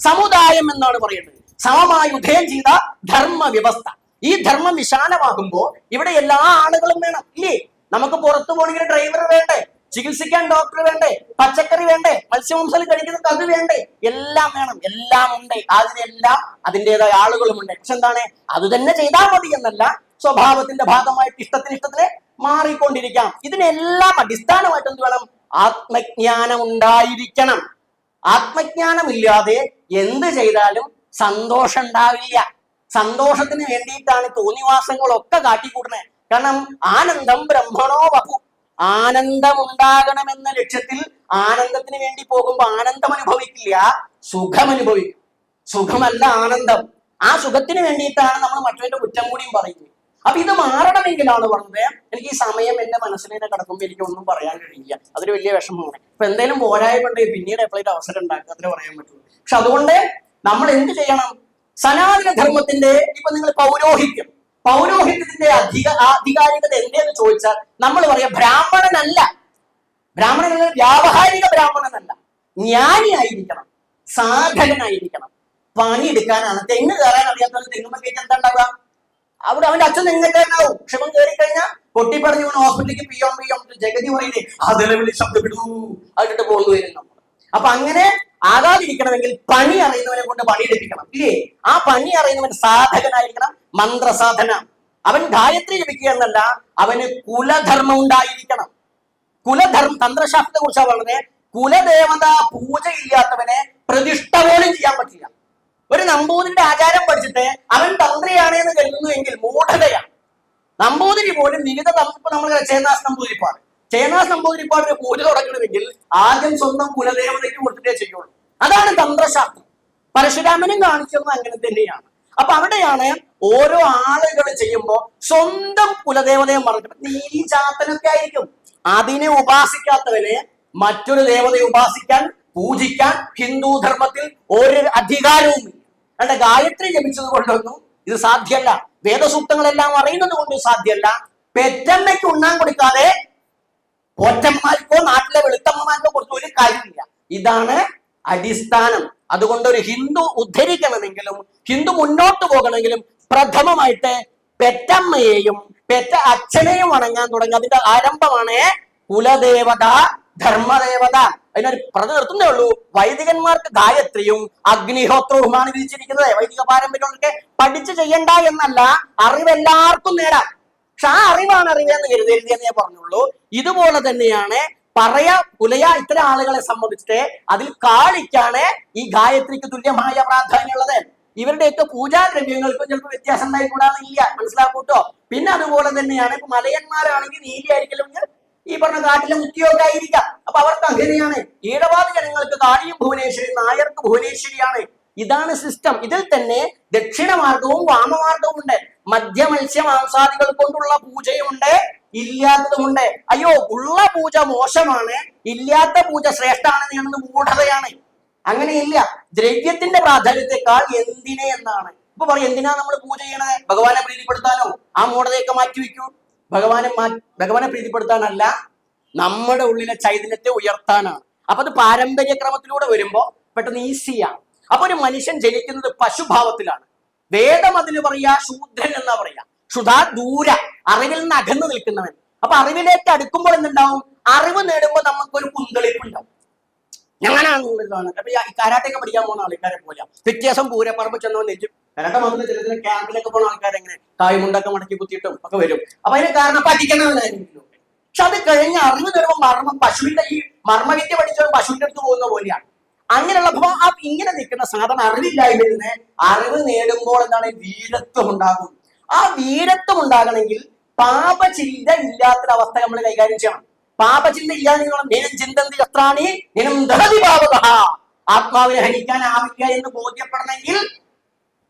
സമുദായം എന്നാണ് പറയുന്നത്. സമമായി ഉദയം ചെയ്ത ധർമ്മ വ്യവസ്ഥ ഈ ധർമ്മം വിശാലമാകുമ്പോൾ ഇവിടെ എല്ലാ ആളുകളും വേണം ഇല്ലേ? നമുക്ക് പുറത്തു പോകണമെങ്കിൽ ഡ്രൈവർ വേണ്ടേ ചികിത്സിക്കാൻ ഡോക്ടർ വേണ്ടേ പച്ചക്കറി വേണ്ടേ മത്സ്യമാംസം കഴിക്കുന്നത് അത് വേണ്ടേ? എല്ലാം വേണം എല്ലാം ഉണ്ട്. അതിനെല്ലാം അതിന്റെതായ ആളുകളുമുണ്ട്. പക്ഷെ എന്താണ്? അത് തന്നെ ചെയ്താൽ മതി എന്നല്ല സ്വഭാവത്തിന്റെ ഭാഗമായിട്ട് ഇഷ്ടത്തിന് ഇഷ്ടത്തിന് മാറിക്കൊണ്ടിരിക്കാം. ഇതിനെല്ലാം അടിസ്ഥാനമായിട്ട് എന്ത് വേണം? ആത്മജ്ഞാനം ഉണ്ടായിരിക്കണം. ആത്മജ്ഞാനം ഇല്ലാതെ എന്ത് ചെയ്താലും സന്തോഷം ഉണ്ടാവില്ല. സന്തോഷത്തിന് വേണ്ടിയിട്ടാണ് തോന്നിവാസങ്ങളൊക്കെ കാട്ടിക്കൂട്ടുന്നത്. കാരണം ആനന്ദം ബ്രഹ്മണോ ആനന്ദം ഉണ്ടാകണമെന്ന ലക്ഷ്യത്തിൽ ആനന്ദത്തിന് വേണ്ടി പോകുമ്പോൾ ആനന്ദം അനുഭവിക്കില്ല സുഖം അനുഭവിക്കും സുഖമല്ല ആനന്ദം. ആ സുഖത്തിന് വേണ്ടിയിട്ടാണ് നമ്മൾ മറ്റവന്റെ കുറ്റം കൂടിയും പറയുന്നത്. അപ്പൊ ഇത് മാറണമെങ്കിലാണ് പറഞ്ഞത്. എനിക്ക് ഈ സമയം എന്റെ മനസ്സിലേക്ക് കിടക്കുമ്പോൾ എനിക്ക് ഒന്നും പറയാൻ കഴിയില്ല. അതൊരു വലിയ വിഷമമാണ്. ഇപ്പൊ എന്തെങ്കിലും പോരായ്മയുണ്ടെങ്കിൽ പിന്നീട് എപ്പോഴും അവസരം ഉണ്ടാക്കുക അതിന് പറയാൻ പറ്റുള്ളൂ. പക്ഷെ അതുകൊണ്ട് നമ്മൾ എന്ത് ചെയ്യണം? സനാതന ധർമ്മത്തിന്റെ ഇപ്പൊ നിങ്ങൾ പൗരോഹിത്യം പൗരോഹിത്യത്തിന്റെ അധിക ആധികാരികത എന്തെന്ന് ചോദിച്ചാൽ നമ്മൾ പറയാം ബ്രാഹ്മണനല്ല. ബ്രാഹ്മണൻ വ്യാവഹാരിക ബ്രാഹ്മണനല്ല. ജ്ഞാനിയായിരിക്കണം സാധകനായിരിക്കണം പണിയെടുക്കാനാണ്. തെങ്ങ് കയറാൻ അറിയാത്തവർ തെങ്ങുമ്പോ കഴിഞ്ഞാൽ എന്താ ഉണ്ടാവുക? അവിടെ അവന്റെ അച്ഛൻ തെങ്ങക്കാരനാവും ക്ഷമം കയറി കഴിഞ്ഞാൽ പൊട്ടിപ്പറഞ്ഞു വീണ് ഹോസ്പിറ്റലിലേക്ക് പിയോം പിയോം ജഗതി പറയുന്നേ അതിലെ വിളി ശബ്ദപ്പെടുന്നു അതിട്ട് പോകുന്നു നമ്മൾ അപ്പൊ അങ്ങനെ ആകാതിരിക്കണമെങ്കിൽ പണി അറിയുന്നവനെ കൊണ്ട് പണിയെടുപ്പിക്കണം. ഇല്ലേ? ആ പണി അറിയുന്നവൻ സാധകനായിരിക്കണം മന്ത്രസാധന. അവൻ ഗായത്രി ജപിക്കുക എന്നല്ല അവന് കുലധർമ്മം ഉണ്ടായിരിക്കണം. കുലധർമ്മ തന്ത്രശാസ്ത്രത്തെ കുറിച്ചാണ് പറഞ്ഞത് കുലദേവത പൂജ ഇല്ലാത്തവനെ പ്രതിഷ്ഠ പോലും ചെയ്യാൻ പറ്റില്ല. ഒരു നമ്പൂതിരിന്റെ ആചാരം പഠിച്ചിട്ട് അവൻ തന്ത്രിയാണ് എന്ന് കരുതുന്നു എങ്കിൽ മൂഢതയാണ് നമ്പൂതിരി പോലും വിവിധ നമ്മൾ ചേന്നാസ് നമ്പൂതിരിപ്പാട് ചേനാസ് നമ്പൂതിരിപ്പാടിന് പൂജ തുടങ്ങണമെങ്കിൽ ആദ്യം സ്വന്തം കുലദേവതയ്ക്ക് കൊടുത്തിട്ടേ ചെയ്യുള്ളൂ. അതാണ് തന്ത്രശാസ്ത്രം. പരശുരാമനും കാണിച്ചത് അങ്ങനെ തന്നെയാണ്. അപ്പൊ അവിടെയാണ് ഓരോ ആളുകൾ ചെയ്യുമ്പോൾ സ്വന്തം കുലദേവതയെ മറക്കണം നീലി ചാത്തനൊക്കെ ആയിരിക്കും. അതിനെ ഉപാസിക്കാത്തവനെ മറ്റൊരു ദേവതയെ ഉപാസിക്കാൻ പൂജിക്കാൻ ഹിന്ദു ധർമ്മത്തിൽ ഒരു അധികാരവും അല്ല ഗായത്രി ജപിച്ചത് കൊണ്ടൊന്നും ഇത് സാധ്യമല്ല. വേദസൂക്തങ്ങളെല്ലാം അറിയുന്നത് കൊണ്ടും സാധ്യമല്ല. പെറ്റമ്മയ്ക്ക് ഉണ്ണാൻ കൊടുക്കാതെ ഒറ്റന്മാർക്കോ നാട്ടിലെ വെളുത്തമ്മമാർക്കോ കൊടുത്ത ഒരു കാര്യമില്ല. ഇതാണ് അടിസ്ഥാനം. അതുകൊണ്ട് ഒരു ഹിന്ദു ഉദ്ധരിക്കണമെങ്കിലും ഹിന്ദു മുന്നോട്ട് പോകണമെങ്കിലും പ്രഥമമായിട്ട് പെറ്റമ്മയെയും പെറ്റ അച്ഛനെയും വണങ്ങാൻ തുടങ്ങി അതിന്റെ ആരംഭമാണ് കുലദേവത ധർമ്മദേവത. അതിനൊരു പ്രതി നിർത്തുന്നേ ഉള്ളൂ. വൈദികന്മാർക്ക് ഗായത്രിയും അഗ്നിഹോത്രവുമാണ് വിധിച്ചിരിക്കുന്നത്. വൈദിക പാരമ്പര്യമൊക്കെ പഠിച്ചു ചെയ്യണ്ട എന്നല്ല അറിവ് എല്ലാവർക്കും നേടാം പക്ഷെ ആ അറിവാണ് അറിവെന്ന് കരുതരുതെന്ന് ഞാൻ പറഞ്ഞുള്ളൂ. ഇതുപോലെ തന്നെയാണ് പറയ പുലയ ഇത്തരം ആളുകളെ സംബന്ധിച്ചിട്ട് അതിൽ കാളിക്കാണ് ഈ ഗായത്രിക്ക് തുല്യമായ പ്രാധാന്യമുള്ളത്. ഇവരുടെയൊക്കെ പൂജാദ്രവ്യങ്ങൾക്കും ചിലപ്പോൾ വ്യത്യാസം ഉണ്ടായിക്കൂടാന്നില്ല. മനസ്സിലാക്കൂട്ടോ? പിന്നെ അതുപോലെ തന്നെയാണ് ഇപ്പൊ മലയന്മാരാണെങ്കിൽ നീലി ആയിരിക്കലും ഈ പറഞ്ഞ കാട്ടിലെ മുത്തിയൊക്കെ ആയിരിക്കാം. അപ്പൊ അവർക്ക് അങ്ങനെയാണ്. ഈഴവാദ ജനങ്ങൾക്ക് കാളിയും ഭുവനേശ്വരി നായർക്ക് ഭുവനേശ്വരിയാണ്. ഇതാണ് സിസ്റ്റം ഇതിൽ തന്നെ ദക്ഷിണമാർഗവും വാമമാർഗവും ഉണ്ട്. മധ്യ മത്സ്യ മാംസാദികൾ കൊണ്ടുള്ള പൂജയുണ്ട് ഇല്ലാത്തതുമുണ്ട്. അയ്യോ ഉള്ള പൂജ മോശമാണ് ഇല്ലാത്ത പൂജ ശ്രേഷ്ഠമാണ് കാണുന്നത് മൂഢതയാണ്. അങ്ങനെയില്ല. ദ്രവ്യത്തിന്റെ പ്രാധാന്യത്തെക്കാൾ എന്തിനെ എന്നാണ്. ഇപ്പൊ പറയും എന്തിനാ നമ്മൾ പൂജ ചെയ്യണത്? ഭഗവാനെ പ്രീതിപ്പെടുത്താനോ? ആ മൂഢതയൊക്കെ മാറ്റി വെക്കൂ ഭഗവാനെ ഭഗവാനെ പ്രീതിപ്പെടുത്താനല്ല നമ്മുടെ ഉള്ളിലെ ചൈതന്യത്തെ ഉയർത്താനാണ്. അപ്പൊ അത് പാരമ്പര്യ ക്രമത്തിലൂടെ വരുമ്പോ പെട്ടെന്ന് ഈസിയാണ്. അപ്പൊ ഒരു മനുഷ്യൻ ജനിക്കുന്നത് പശുഭാവത്തിലാണ്. വേദം അതിന് പറയാ ശൂദ്രൻ എന്നാ പറയാ. ക്ഷുതാ ദൂര അറിവിൽ നിന്ന് അകന്നു നിൽക്കുന്നവൻ. അപ്പൊ അറിവിലേക്ക് അടുക്കുമ്പോൾ എന്തുണ്ടാവും? അറിവ് നേടുമ്പോൾ നമുക്കൊരു കുന്തളിപ്പുണ്ടാവും. ഞാനാണ് അപ്പൊ ഈ കരാട്ടൊക്കെ പഠിക്കാൻ പോകുന്ന ആൾക്കാരെ പോലെ വ്യത്യാസം പൂരപ്പറമ്പ് ചെന്നോ നെഞ്ചും കരാട്ട മാത്രമല്ല ചില ചില ക്യാമ്പിലൊക്കെ പോകുന്ന ആൾക്കാരെങ്ങനെ കായ്മുണ്ടൊക്കെ മടക്കി കുത്തിയിട്ടും ഒക്കെ വരും. അപ്പൊ അതിന് കാരണം പഠിക്കണമെന്നായിരുന്നു പക്ഷെ അത് കഴിഞ്ഞ് അറിവ് നേടുമ്പോൾ മർമ്മം പശുവിന്റെ ഈ മർമ്മവിദ്യ പഠിച്ചവർ പശുവിന്റെ അടുത്ത് പോകുന്ന പോലെയാണ് അങ്ങനെയുള്ള ഇങ്ങനെ നിൽക്കുന്ന സാധനം അറിവില്ലായ്മയിൽ നിന്ന് അറിവ് നേടുമ്പോൾ എന്താണ്? വീരത്വം ഉണ്ടാകും. ആ വീരത്വം ഉണ്ടാകണമെങ്കിൽ പാപചിന്ത ഇല്ലാത്തൊരവസ്ഥ നമ്മൾ കൈകാര്യം ചെയ്യണം. പാപചിന്ത ഇല്ലാതെ ആത്മാവിനെ പാപത ആത്മാവിനെ എന്ന് ബോധ്യപ്പെടണമെങ്കിൽ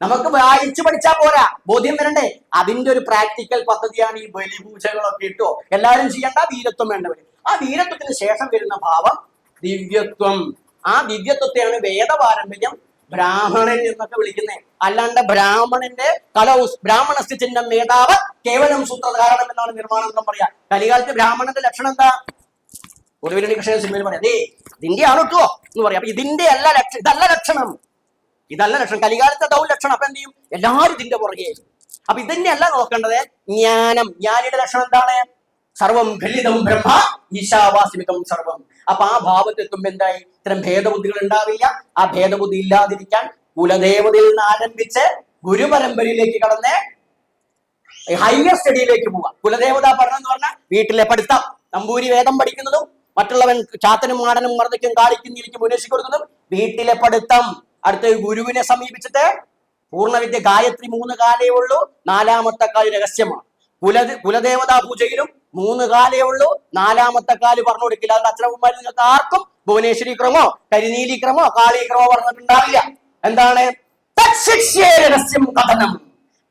നമുക്ക് വായിച്ചു പഠിച്ചാൽ പോരാ. ബോധ്യം വരണ്ടേ? അതിന്റെ ഒരു പ്രാക്ടിക്കൽ പദ്ധതിയാണ് ഈ ബലിപൂജകളൊക്കെ ഇട്ടോ. എല്ലാവരും ചെയ്യേണ്ട വീരത്വം വേണ്ടവര്. ആ വീരത്വത്തിന് ശേഷം വരുന്ന ഭാവം ദിവ്യത്വം. ആ ദിവ്യത്വത്തെയാണ് വേദപാരമ്പര്യം ബ്രാഹ്മണൻ എന്നൊക്കെ വിളിക്കുന്നത് അല്ലാണ്ട് ബ്രാഹ്മണന്റെ കലൗസ് ബ്രാഹ്മണസ്ഥ ചിഹ്നം നേതാവ് കേവലം സൂത്രധാരണം എന്നാണ് നിർമ്മാണം പറയാ. കലികാലത്ത് ബ്രാഹ്മണന്റെ ലക്ഷണം എന്താ? ഒടുവിലണി കൃഷ്ണൻ സിനിമയിൽ പറയാം. അതേ ഇതിന്റെ ആണ് കേട്ടോ എന്ന് പറയാം. അപ്പൊ ഇതിന്റെ അല്ല ലക്ഷണം ഇതല്ല ലക്ഷണം. ഇതല്ല ലക്ഷണം. കലികാലത്തെ ദൗ ലക്ഷണം. അപ്പൊ എന്ത് ചെയ്യും? എല്ലാവരും ഇതിന്റെ പുറകെ അപ്പൊ ഇതിന്റെ നോക്കേണ്ടത് ജ്ഞാനം. ജ്ഞാനിയുടെ ലക്ഷണം എന്താണ്? സർവം ഖലിതം ബ്രഹ്മ ഈശാവാസിമികം സർവം. അപ്പൊ ആ ഭാവത്തെത്തുമ്പോ എന്തായി? ഇത്തരം ഭേദബുദ്ധികൾ ഉണ്ടാവില്ല. ആ ഭേദബുദ്ധി ഇല്ലാതിരിക്കാൻ കുലദേവതയിൽ നിന്ന് ആരംഭിച്ച് ഗുരുപരമ്പരയിലേക്ക് കടന്ന് ഹയർ സ്റ്റഡിയിലേക്ക് പോവാം കുലദേവതാ പഠനം എന്ന് പറഞ്ഞാൽ വീട്ടിലെ പഠിത്തം. നമ്പൂരി വേദം പഠിക്കുന്നതും മറ്റുള്ളവൻ ചാത്തനും മാടനും മർദ്ദിക്കും കാളിക്കും നീലിക്കും ഉന്നയിച്ചു കൊടുക്കുന്നതും വീട്ടിലെ പഠിത്തം. അടുത്ത ഗുരുവിനെ സമീപിച്ചിട്ട് പൂർണവിദ്യ ഗായത്രി മൂന്ന് കാലേ ഉള്ളൂ. നാലാമത്തെ കാൽ രഹസ്യമാണ്. കുല കുലദേവതാ പൂജയിലും മൂന്ന് കാലേ ഉള്ളൂ. നാലാമത്തെ കാൽ പറഞ്ഞു കൊടുക്കില്ല അതുകൊണ്ട് അച്ഛനമ്മമാർ നിങ്ങൾക്ക് ആർക്കും ഭുവനേശ്വരി ക്രമോ കരിനീലി ക്രമോ കാളി ക്രമോ പറഞ്ഞിട്ടുണ്ടാവില്ല. എന്താണ്? രഹസ്യം കഥനം.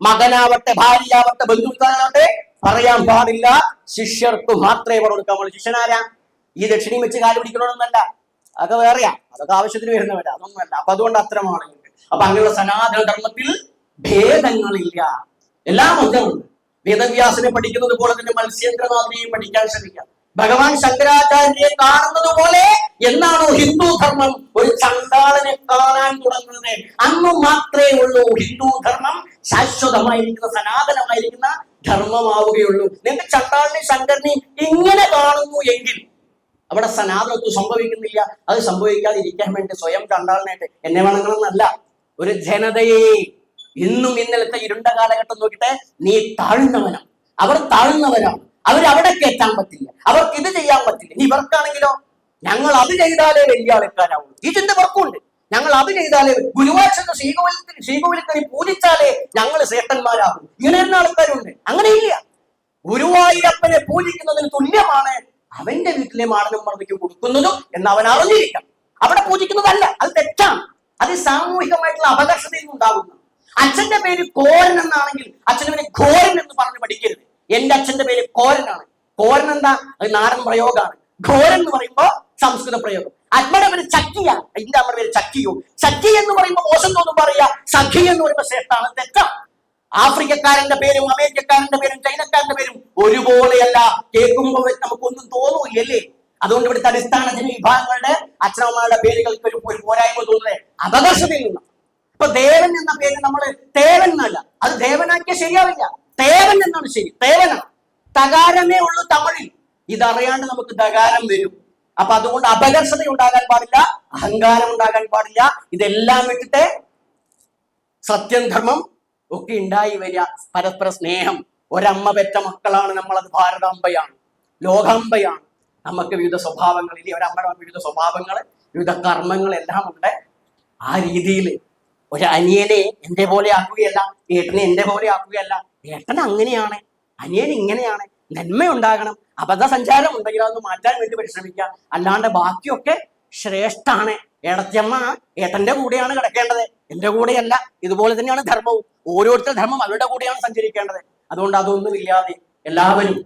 മകനാവട്ടെ ഭാര്യയാവട്ടെ ബന്ധുക്കാരാവട്ടെ പറയാൻ പാടില്ല. ശിഷ്യർക്ക് മാത്രമേ പറഞ്ഞു കൊടുക്കാൻ ശിഷ്യനാരാ? ഈ ദക്ഷിണയും വെച്ച് കാൽ പിടിക്കണമെന്നല്ല അതൊക്കെ വേറെയാ. അതൊക്കെ ആവശ്യത്തിന് വരുന്നവരാ. അതൊന്നുമല്ല. അപ്പൊ അതുകൊണ്ട് അത്തരമാണ് അപ്പൊ അങ്ങനെയുള്ള സനാതന ധർമ്മത്തിൽ ഭേദങ്ങളില്ല. എല്ലാം ഒന്നുണ്ട് വേദവ്യാസനെ പഠിക്കുന്നത് പോലെ തന്നെ മത്സ്യേന്ദ്രനാഥിനെയും പഠിക്കാൻ ശ്രമിക്കാം. ഭഗവാൻ ശങ്കരാചാര്യരെ കാണുന്നത് പോലെ എന്നാണോ ഹിന്ദു ധർമ്മം? ഒരു ചണ്ടാളനെ കാണാൻ തുടങ്ങുന്നത്. അന്ന് മാത്രമേ ഉള്ളൂ ഹിന്ദു ധർമ്മം. ശാശ്വതമായിരിക്കുന്ന സനാതനമായിരിക്കുന്ന ധർമ്മമാവുകയുള്ളൂ. നിങ്ങൾക്ക് ചണ്ടാളിനെ ശങ്കരനെ ഇങ്ങനെ കാണുന്നു എങ്കിൽ അവിടെ സനാതനത്വം സംഭവിക്കുന്നില്ല. അത് സംഭവിക്കാതിരിക്കാൻ വേണ്ടി സ്വയം ചണ്ടാളിനായിട്ട് എന്നെ വണങ്ങണമെന്നല്ല. ഒരു ജനതയെ ഇന്നും ഇന്നലത്തെ ഇരുണ്ട കാലഘട്ടം നോക്കിട്ടെ നീ താഴ്ന്നവനാണ് അവർ താഴ്ന്നവരാണ്. അവർ അവിടെ കയറ്റാൻ പറ്റില്ല. അവർക്ക് ഇത് ചെയ്യാൻ പറ്റില്ല. ഇനി ഇവർക്കാണെങ്കിലോ? ഞങ്ങൾ അത് ചെയ്താലേ വലിയ ആൾക്കാരാവുള്ളൂ. ഈ ചിന്ത ഇവർക്കുണ്ട്. ഞങ്ങൾ അത് ചെയ്താലേ ഗുരുവാഴ്ച ശ്രീകോവിലത്തിൽ ശ്രീകോവിലത്തിൽ പൂജിച്ചാലേ ഞങ്ങൾ ശ്രേഷ്ഠന്മാരാകും. ഇങ്ങനെ ഇരുന്ന ആൾക്കാരുണ്ട്. അങ്ങനെയില്ല. ഗുരുവായൂരപ്പനെ പൂജിക്കുന്നതിന് തുല്യമാണ് അവന്റെ വീട്ടിലെ മാടനും മർദ്ദിക്കും കൊടുക്കുന്നതും എന്ന് അവൻ അറിഞ്ഞിരിക്കണം. അവിടെ പൂജിക്കുന്നതല്ല. അത് തെറ്റാണ്. അത് സാമൂഹികമായിട്ടുള്ള അപകർഷതയിൽ നിന്നുണ്ടാകുന്നു. അച്ഛന്റെ പേര് കോരൻ എന്നാണെങ്കിൽ അച്ഛന്റെ പേര് ഘോരൻ എന്ന് പറഞ്ഞ് പഠിക്കരുത്. എന്റെ അച്ഛന്റെ പേര് കോരനാണ്. കോരൻ എന്താ? അത് നാടൻ പ്രയോഗമാണ്. ഘോരൻ എന്ന് പറയുമ്പോ സംസ്കൃത പ്രയോഗം. അമ്മയുടെ പേര് ചക്കിയാണ്. എന്റെ അമ്മയുടെ പേര് ചക്കിയോ. ചക്കി എന്ന് പറയുമ്പോൾ മോശം തോന്നും പറയാ. സഖി എന്ന് പറയുമ്പോൾ ശ്രേഷ്ഠമാണ് തെറ്റാണ്. ആഫ്രിക്കക്കാരന്റെ പേരും അമേരിക്കക്കാരന്റെ പേരും ചൈനക്കാരന്റെ പേരും ഒരുപോലെയല്ല. കേൾക്കുമ്പോൾ നമുക്കൊന്നും തോന്നൂല്ലേ അതുകൊണ്ട് ഇവിടുത്തെ അടിസ്ഥാന ജനവിഭാഗങ്ങളുടെ അച്ഛനമ്മമാരുടെ പേരുകൾക്ക് ഒരു പോരായ്മ തോന്നുന്നത് അപകർഷതയിൽ നിന്ന് ഇപ്പൊ ദേവൻ എന്ന പേര് നമ്മൾ തേവൻ എന്നല്ല. അത് ദേവനാക്കിയ ശരിയാവില്ല. തേവൻ എന്നാണ് ശരി. തേവന തകാരമേ ഉള്ളൂ തമിഴിൽ. ഇതറിയാണ്ട് നമുക്ക് തകാരം വരും. അപ്പൊ അതുകൊണ്ട് അപകർഷത ഉണ്ടാകാൻ പാടില്ല അഹങ്കാരം ഉണ്ടാകാൻ പാടില്ല. ഇതെല്ലാം വിട്ടിട്ട് സത്യം ധർമ്മം ഒക്കെ ഉണ്ടായി വരിക. പരസ്പര സ്നേഹം. ഒരമ്മ പെറ്റ മക്കളാണ് നമ്മളത് ഭാരതാംബയാണ് ലോകാംബയാണ്. നമുക്ക് വിവിധ സ്വഭാവങ്ങൾ ഇനി ഒരമ്മയുടെ വിവിധ സ്വഭാവങ്ങൾ വിവിധ കർമ്മങ്ങൾ എല്ലാം ഉണ്ട്. ആ രീതിയിൽ ഒരു അനിയനെ എന്റെ പോലെ ആക്കുകയല്ല ഏട്ടനെ എന്റെ പോലെ ആക്കുകയല്ല ഏട്ടൻ അങ്ങനെയാണ് അനിയൻ ഇങ്ങനെയാണ് നന്മയുണ്ടാകണം അബദ്ധ സഞ്ചാരം ഉണ്ടെങ്കിൽ അതൊന്ന് മാറ്റാൻ വേണ്ടി പരിശ്രമിക്കുക. അല്ലാണ്ട് ബാക്കിയൊക്കെ ശ്രേഷ്ഠാണ്. ഏടത്തിയമ്മ ഏട്ടന്റെ കൂടെയാണ് കിടക്കേണ്ടത്. എന്റെ കൂടെയല്ല ഇതുപോലെ തന്നെയാണ് ധർമ്മവും. ഓരോരുത്തരുടെ ധർമ്മം അവരുടെ കൂടെയാണ് സഞ്ചരിക്കേണ്ടത്. അതുകൊണ്ട് അതൊന്നും ഇല്ലാതെ എല്ലാവരും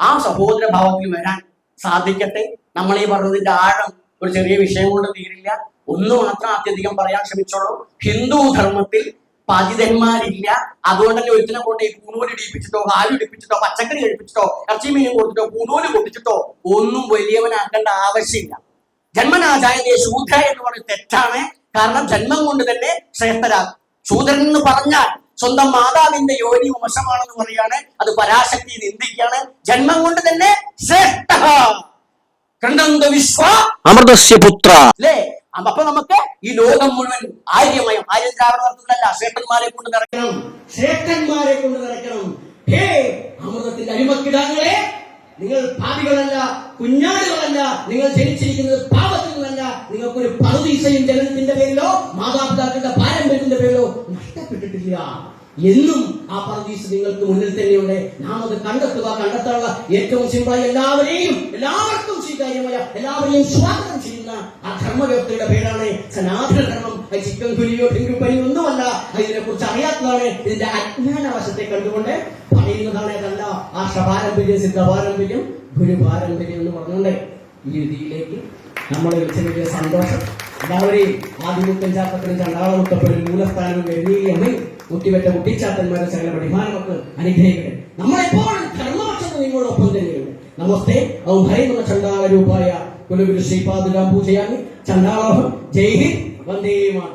ആ സഹോദര ഭാവത്തിൽ വരാൻ സാധിക്കട്ടെ. നമ്മൾ ഈ പറഞ്ഞതിന്റെ ആഴം ഒരു ചെറിയ വിഷയം കൊണ്ട് തീരില്ല. ഒന്ന് മാത്രം അത്യധികം പറയാൻ ശ്രമിച്ചോളൂ. ഹിന്ദു ധർമ്മത്തിൽ പതിതന്മാരില്ല അതുകൊണ്ട് തന്നെ ഒരുത്തിനെ കൊണ്ട് കൂണൂൽ ഇടിപ്പിച്ചിട്ടോ കാൽ ഇടിപ്പിച്ചിട്ടോ പച്ചക്കറി കഴിപ്പിച്ചിട്ടോ ഇറച്ചി മീനും കൊടുത്തിട്ടോ കൂണൂൽ കൊടുത്തിട്ടോ ഒന്നും വലിയവനാക്കേണ്ട ആവശ്യമില്ല. ജന്മനാചാര്യ ശൂദ്ര എന്ന് പറയുന്നത് തെറ്റാണ്. കാരണം ജന്മം കൊണ്ട് തന്നെ ശ്രേഷ്ഠരാകും ശൂദ്രൻ എന്ന് പറഞ്ഞാൽ സ്വന്തം മാതാവിന്റെ യോനി വശമാണെന്ന് പറയാണ് അത് പരാശക്തി നിന്ദിക്കുകയാണ്. ജന്മം കൊണ്ട് തന്നെ ശ്രേഷ്ഠ. വിശ്വ. അമൃതസ്യ പുത്ര. അല്ലേ അപ്പൊ നമുക്ക് ഈ ലോകം മുഴുവൻ ആര്യമയം ആര്യം ദ്രാവണവർത്തല്ല ശ്രേഷ്ഠന്മാരെ കൊണ്ട് നിറയ്ക്കണം. ശ്രേഷ്ഠന്മാരെ കൊണ്ട് നിറയ്ക്കണം. ഹേ അമൃതത്തിന്റെ അരിമക്കിടാങ്ങളെ നിങ്ങൾ പാപികളല്ല കുഞ്ഞാടുകളല്ല നിങ്ങൾ ജനിച്ചിരിക്കുന്നത് പാപത്തിൽ നിന്നല്ല നിങ്ങൾക്കൊരു പറുദീസയും ജനനത്തിന്റെ പേരിലോ മാതാപിതാക്കളുടെ പാരമ്പര്യത്തിന്റെ പേരിലോ നഷ്ടപ്പെട്ടിട്ടില്ല. എന്നും ആ പർദീസ് നിങ്ങൾക്ക് മുന്നിൽ തന്നെയുണ്ട്. നാം അത് കണ്ടെത്തുക കണ്ടെത്താനുള്ള ഏറ്റവും സിമ്പിളായി എല്ലാവരെയും എല്ലാവർക്കും സ്വീകാര്യമായ എല്ലാവരെയും സ്വാഗതം ചെയ്യുന്ന ആ ധർമ്മവ്യവസ്ഥയുടെ പേരാണ് സനാതന ധർമ്മം അത് ചിക്കൻ കുലിയോ ഡെങ്കു പനി ഒന്നുമല്ല. ഇതിനെ കുറിച്ച് അറിയാത്തതാണ് ഇതിന്റെ അജ്ഞാന വശത്തെ കണ്ടുകൊണ്ട് പറയുന്നതാണ് അതല്ല ആ പാരമ്പര്യം ഗുരു പാരമ്പര്യം എന്ന് പറഞ്ഞുകൊണ്ട് ഈ രീതിയിലേക്ക് നമ്മളെ ചെറിയ സന്തോഷം. എല്ലാവരെയും ആദ്യമുത്തൻ ചാത്തപ്പനും ചണ്ടാളമുത്തപ്പനും മൂലസ്ഥാനവും വെള്ളിയമ്മയും കുട്ടിവെറ്റ കുട്ടിച്ചാത്തന്മാരെ സകല പഠിമാനമൊക്കെ അനുഗ്രഹിക്കട്ടെ. നമ്മളെപ്പോഴും ധർമ്മപക്ഷത്ത് നിങ്ങളോടൊപ്പം തന്നെയുണ്ട് നമസ്തേ ഔ ഭൈമ ചണ്ടാള രൂപായ కొలుగురు శ్రీపాదుగా పూజయాన్ని చందాలోహం జై హింద్. వందే మాట